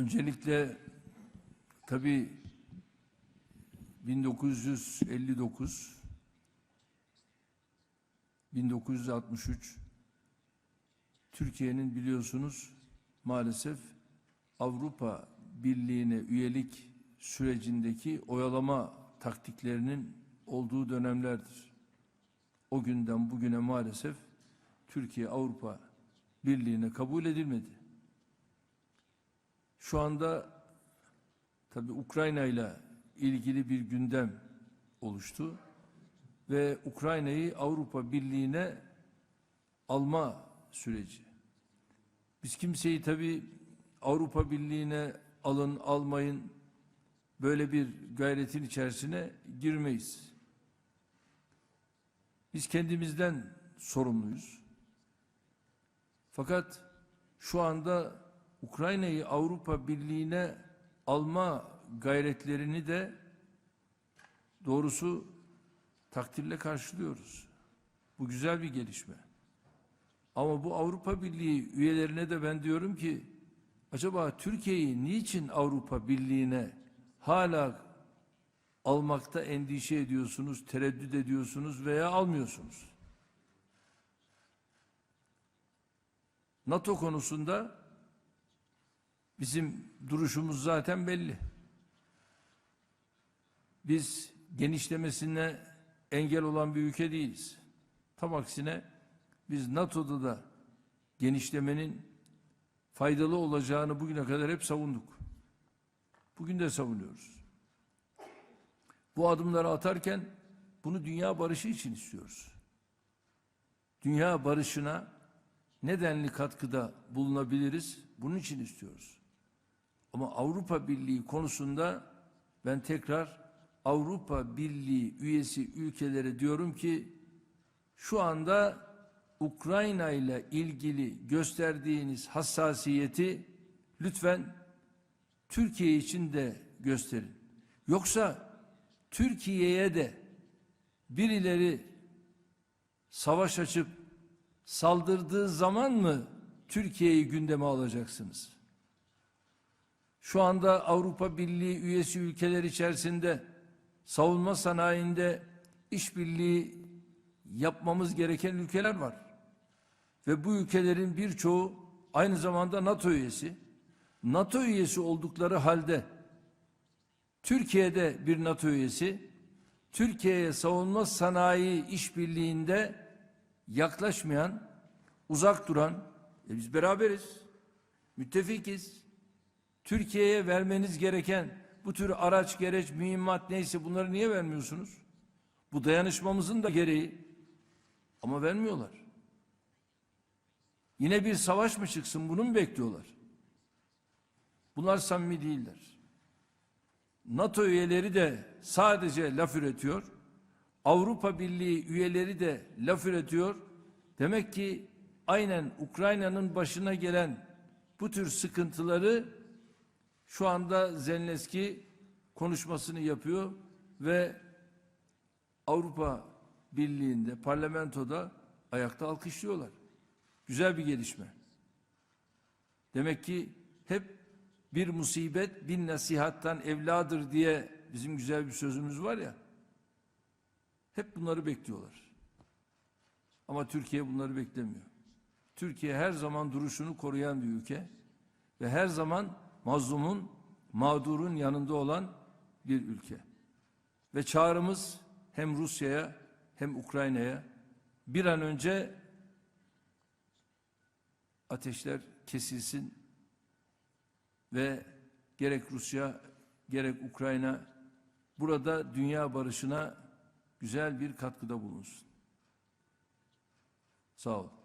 Öncelikle tabii 1959 1963 Türkiye'nin biliyorsunuz maalesef Avrupa Birliği'ne üyelik sürecindeki oyalama taktiklerinin olduğu dönemlerdir. O günden bugüne maalesef Türkiye Avrupa Birliği'ne kabul edilmedi. Şu anda tabii Ukrayna ile ilgili bir gündem oluştu ve Ukrayna'yı Avrupa Birliği'ne alma süreci. Biz kimseyi tabii Avrupa Birliği'ne alın almayın böyle bir gayretin içerisine girmeyiz. Biz kendimizden sorumluyuz. Fakat şu anda Ukrayna'yı Avrupa Birliği'ne alma gayretlerini de doğrusu takdirle karşılıyoruz. Bu güzel bir gelişme. Ama bu Avrupa Birliği üyelerine de ben diyorum ki acaba Türkiye'yi niçin Avrupa Birliği'ne hala almakta endişe ediyorsunuz, tereddüt ediyorsunuz veya almıyorsunuz? NATO konusunda bizim duruşumuz zaten belli. Biz genişlemesine engel olan bir ülke değiliz. Tam aksine biz NATO'da da genişlemenin faydalı olacağını bugüne kadar hep savunduk. Bugün de savunuyoruz. Bu adımları atarken bunu dünya barışı için istiyoruz. Dünya barışına nedenli katkıda bulunabiliriz? Bunun için istiyoruz. Ama Avrupa Birliği konusunda ben tekrar Avrupa Birliği üyesi ülkelere diyorum ki şu anda Ukrayna ile ilgili gösterdiğiniz hassasiyeti lütfen Türkiye için de gösterin. Yoksa Türkiye'ye de birileri savaş açıp saldırdığı zaman mı Türkiye'yi gündeme alacaksınız? Şu anda Avrupa Birliği üyesi ülkeler içerisinde savunma sanayinde işbirliği yapmamız gereken ülkeler var. Ve bu ülkelerin birçoğu aynı zamanda NATO üyesi. NATO üyesi oldukları halde Türkiye'de bir NATO üyesi Türkiye'ye savunma sanayi işbirliğinde yaklaşmayan, uzak duran, e biz beraberiz, müttefikiz. Türkiye'ye vermeniz gereken bu tür araç, gereç, mühimmat neyse bunları niye vermiyorsunuz? Bu dayanışmamızın da gereği. Ama vermiyorlar. Yine bir savaş mı çıksın bunu mu bekliyorlar? Bunlar samimi değiller. NATO üyeleri de sadece laf üretiyor. Avrupa Birliği üyeleri de laf üretiyor. Demek ki aynen Ukrayna'nın başına gelen bu tür sıkıntıları şu anda Zelenski konuşmasını yapıyor ve Avrupa Birliği'nde, parlamentoda ayakta alkışlıyorlar. Güzel bir gelişme. Demek ki hep bir musibet bin nasihattan evladır diye bizim güzel bir sözümüz var ya. Hep bunları bekliyorlar. Ama Türkiye bunları beklemiyor. Türkiye her zaman duruşunu koruyan bir ülke ve her zaman mazlumun, mağdurun yanında olan bir ülke. Ve çağrımız hem Rusya'ya hem Ukrayna'ya bir an önce ateşler kesilsin ve gerek Rusya gerek Ukrayna burada dünya barışına güzel bir katkıda bulunsun. Sağ olun.